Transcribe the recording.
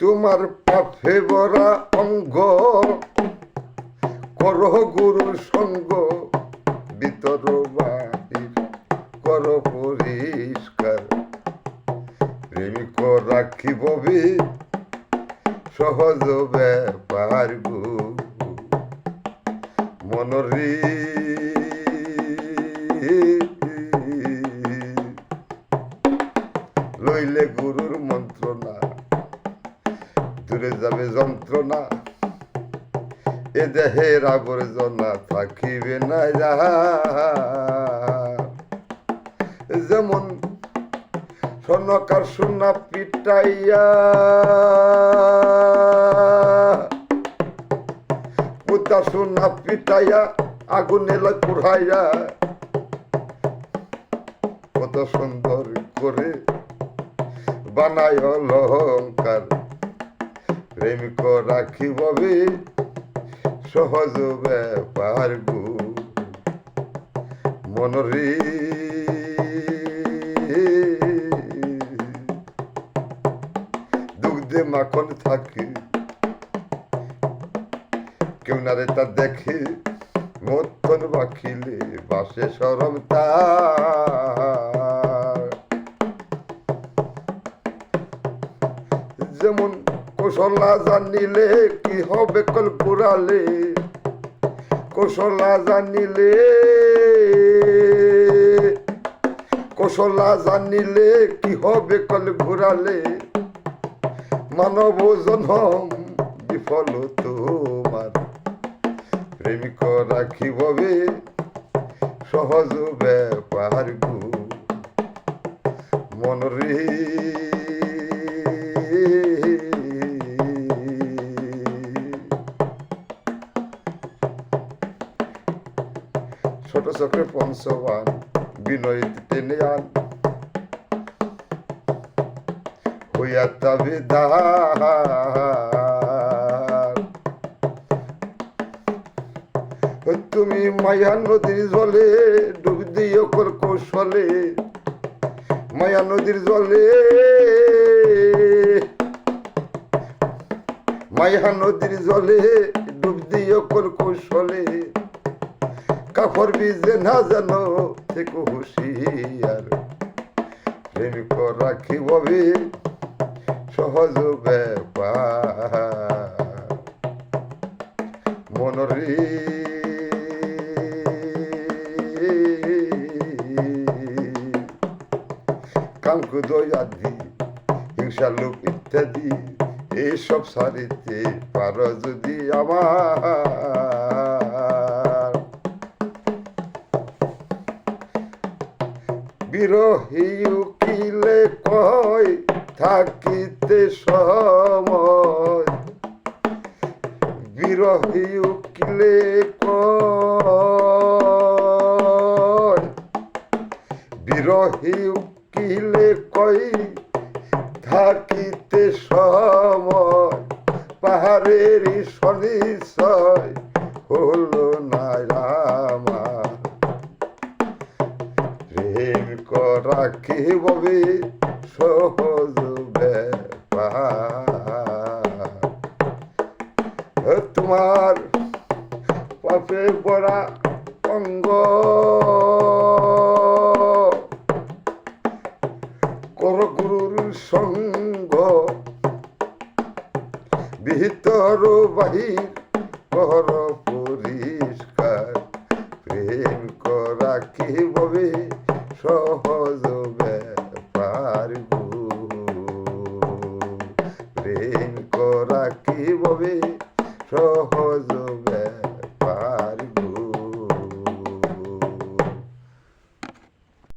তোমার পাফে বরা অঙ্গ। কর গুরুর সঙ্গ ভিতর বাহির কর পরিষ্কার। প্রেমিক রাখিব সহজ ব্যাপার গু। মনরি লইলে মন্ত্রণা দূরে যাবে যন্ত্রণা এ দেহের আবর্জনা থাকিবে না। যেমন স্বর্ণকার পিটাইয়া পুতা সোনা পিটাইয়া কত সুন্দর করে বানায় প্রেমিক রাখিববে সহজ ব্যাপার গু। মনরে দুগ্ধে মাখন থাকে। কেউ না রে তা দেখে মতন বাখিলে বাসে সরম তার। যেমন কৌশলা জানিলে কি হবে কল পুরালে কৌশলা জানিলে কৌশলা জানিলে কি হবে কল ঘুরালে মানব জনম বিফল তোমার। প্রেমিক রাখিববে সহজ ব্যাপার গু মনরে ছোট চক্রে পঞ্চবান বিনয় টেনে হইয়া তবে তুমি মায়া নদীর জলে ডুব দিও কর কৌশলে। মায়া নদীর জলে। মায়া নদীর জলে ডুব দিও কর কৌশলে। কাপড় বিজে না জানো থেকে হুশিয়ার। প্রেমিক রাখিববে সহজ ব্যাপার। মনরে কাঙ্কুদ আদি হিংসা লোক ইত্যাদি এইসব সারিতে পারো যদি আমার। বিরহী উকিলে কয় থাকিতে সময়। বিরহী উকিলে কয় বিরহী উকিলে কয় থাকিতে কে ববে সহজ তোমার পাপে বড়া অঙ্গ। কর গুরুর সঙ্গ। ভিতর বাহির কর পরিষ্কার। প্রেম করা কি ববে সহজ ব্যাপার প্রেম করা কি ববে? সহজ